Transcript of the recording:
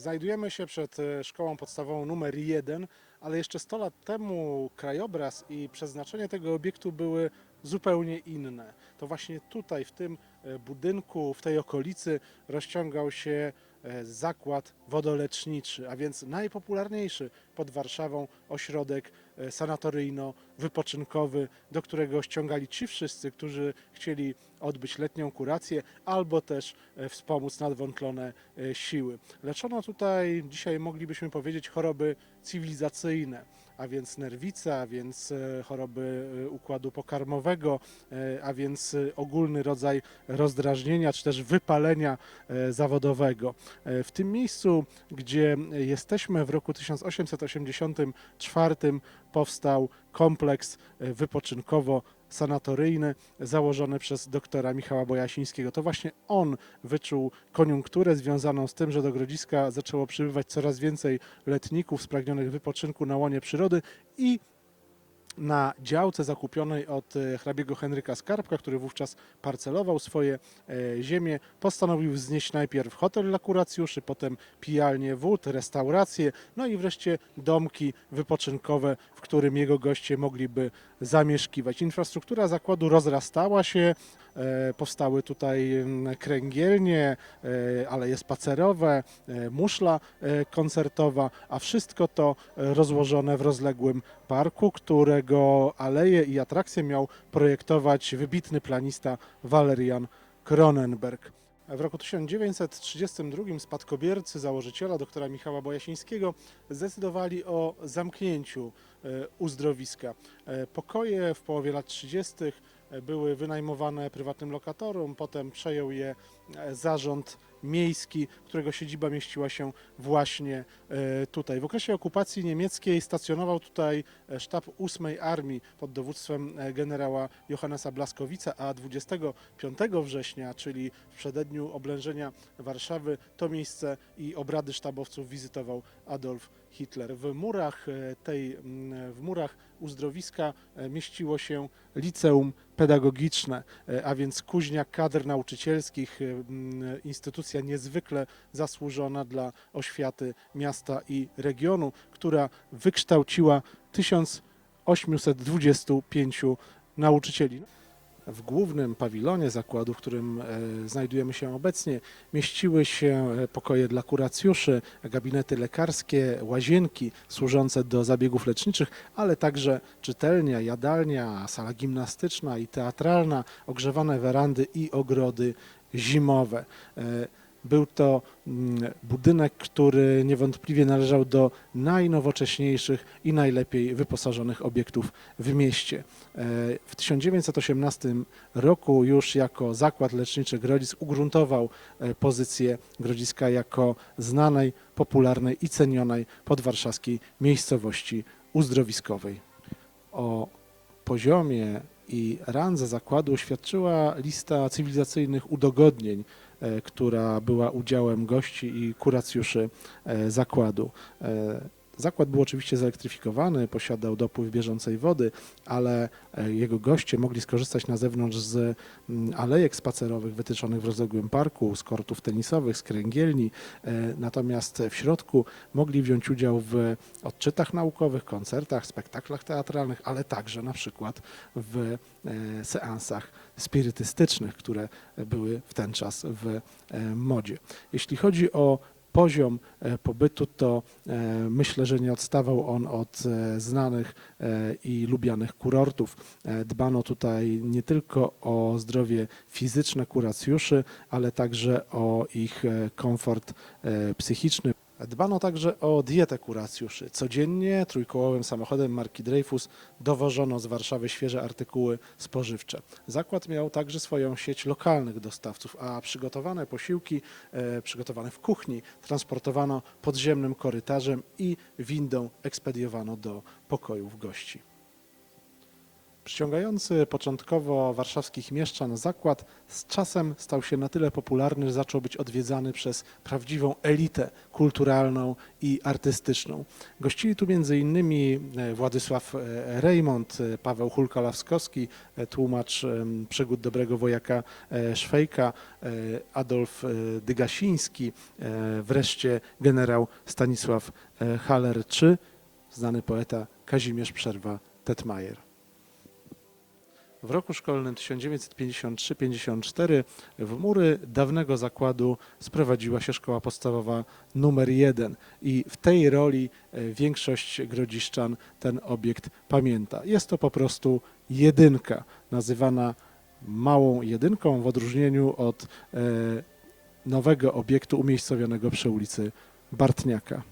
Znajdujemy się przed e, szkołą podstawową numer 1, ale jeszcze 100 lat temu krajobraz i przeznaczenie tego obiektu były zupełnie inne. To właśnie tutaj, w tym e, budynku, w tej okolicy rozciągał się e, zakład wodoleczniczy, a więc najpopularniejszy pod Warszawą ośrodek sanatoryjno-wypoczynkowy, do którego ściągali ci wszyscy, którzy chcieli odbyć letnią kurację albo też e, wspomóc nadwątlone e, siły. Leczono tutaj, dzisiaj moglibyśmy powiedzieć, choroby cywilizacyjne, a więc nerwice, a więc e, choroby e, układu pokarmowego, e, a więc e, ogólny rodzaj rozdrażnienia czy też wypalenia e, zawodowego. E, W tym miejscu, gdzie jesteśmy w roku 1884 powstał kompleks e, wypoczynkowo-sanatoryjny założony przez doktora Michała Bojasińskiego. To właśnie on wyczuł koniunkturę związaną z tym, że do Grodziska zaczęło przybywać coraz więcej letników spragnionych wypoczynku na łonie przyrody i na działce zakupionej od e, hrabiego Henryka Skarbka, który wówczas parcelował swoje e, ziemię, postanowił wznieść najpierw hotel dla kuracjuszy, potem pijalnię wód, restaurację, no i wreszcie domki wypoczynkowe, w którym jego goście mogliby zamieszkiwać. Infrastruktura zakładu rozrastała się, e, powstały tutaj kręgielnie, e, aleje spacerowe, e, muszla koncertowa, a wszystko to rozłożone w rozległym parku, którego aleje i atrakcje miał projektować wybitny planista Walerian Kronenberg. W roku 1932 spadkobiercy założyciela doktora Michała Bojasińskiego zdecydowali o zamknięciu uzdrowiska. E, Pokoje w połowie lat 30. były wynajmowane prywatnym lokatorom, potem przejął je e, zarząd miejski, którego siedziba mieściła się właśnie e, tutaj. W okresie okupacji niemieckiej stacjonował tutaj e, sztab 8 Armii pod dowództwem e, generała Johannesa Blaskowica, a 25 września, czyli w przededniu oblężenia Warszawy, to miejsce i obrady sztabowców wizytował Adolf Hitler. W murach e, tej, w murach uzdrowiska e, mieściło się liceum pedagogiczne, e, a więc kuźnia kadr nauczycielskich, instytucja niezwykle zasłużona dla oświaty miasta i regionu, która wykształciła 1825 nauczycieli. W głównym pawilonie zakładu, w którym e, znajdujemy się obecnie, mieściły się e, pokoje dla kuracjuszy, gabinety lekarskie, łazienki służące do zabiegów leczniczych, ale także czytelnia, jadalnia, sala gimnastyczna i teatralna, ogrzewane werandy i ogrody zimowe. Był to mm, budynek, który niewątpliwie należał do najnowocześniejszych i najlepiej wyposażonych obiektów w mieście. E, W 1918 roku już jako zakład leczniczy Grodzisk ugruntował e, pozycję Grodziska jako znanej, popularnej i cenionej podwarszawskiej miejscowości uzdrowiskowej. O poziomie i randze zakładu świadczyła lista cywilizacyjnych udogodnień, która była udziałem gości i kuracjuszy e, zakładu. Zakład był oczywiście zelektryfikowany, posiadał dopływ bieżącej wody, ale e, jego goście mogli skorzystać na zewnątrz z mm, alejek spacerowych wytyczonych w rozległym parku, z kortów tenisowych, z kręgielni. E, Natomiast w środku mogli wziąć udział w odczytach naukowych, koncertach, spektaklach teatralnych, ale także na przykład w e, seansach spirytystycznych, które były w ten czas w modzie. Jeśli chodzi o poziom e, pobytu, to e, myślę, że nie odstawał on od e, znanych i lubianych kurortów. Dbano tutaj nie tylko o zdrowie fizyczne kuracjuszy, ale także o ich komfort psychiczny. Dbano także o dietę kuracjuszy. Codziennie trójkołowym samochodem marki Dreyfus dowożono z Warszawy świeże artykuły spożywcze. Zakład miał także swoją sieć lokalnych dostawców, a przygotowane posiłki, e, przygotowane w kuchni, transportowano podziemnym korytarzem i windą ekspediowano do pokojów gości. Przyciągający początkowo warszawskich mieszczan zakład z czasem stał się na tyle popularny, że zaczął być odwiedzany przez prawdziwą elitę kulturalną i artystyczną. Gościli tu m.in. Władysław e, Rejmont, e, Paweł Hulka-Lawskowski, e, tłumacz przygód dobrego wojaka e, Szwejka, e, Adolf e, Dygasiński, e, wreszcie generał Stanisław e, Haller czy znany poeta Kazimierz Przerwa Tetmajer. W roku szkolnym 1953-54 w mury dawnego zakładu sprowadziła się szkoła podstawowa numer 1 i w tej roli e, większość grodziszczan ten obiekt pamięta. Jest to po prostu jedynka, nazywana małą jedynką w odróżnieniu od e, nowego obiektu umiejscowionego przy ulicy Bartniaka.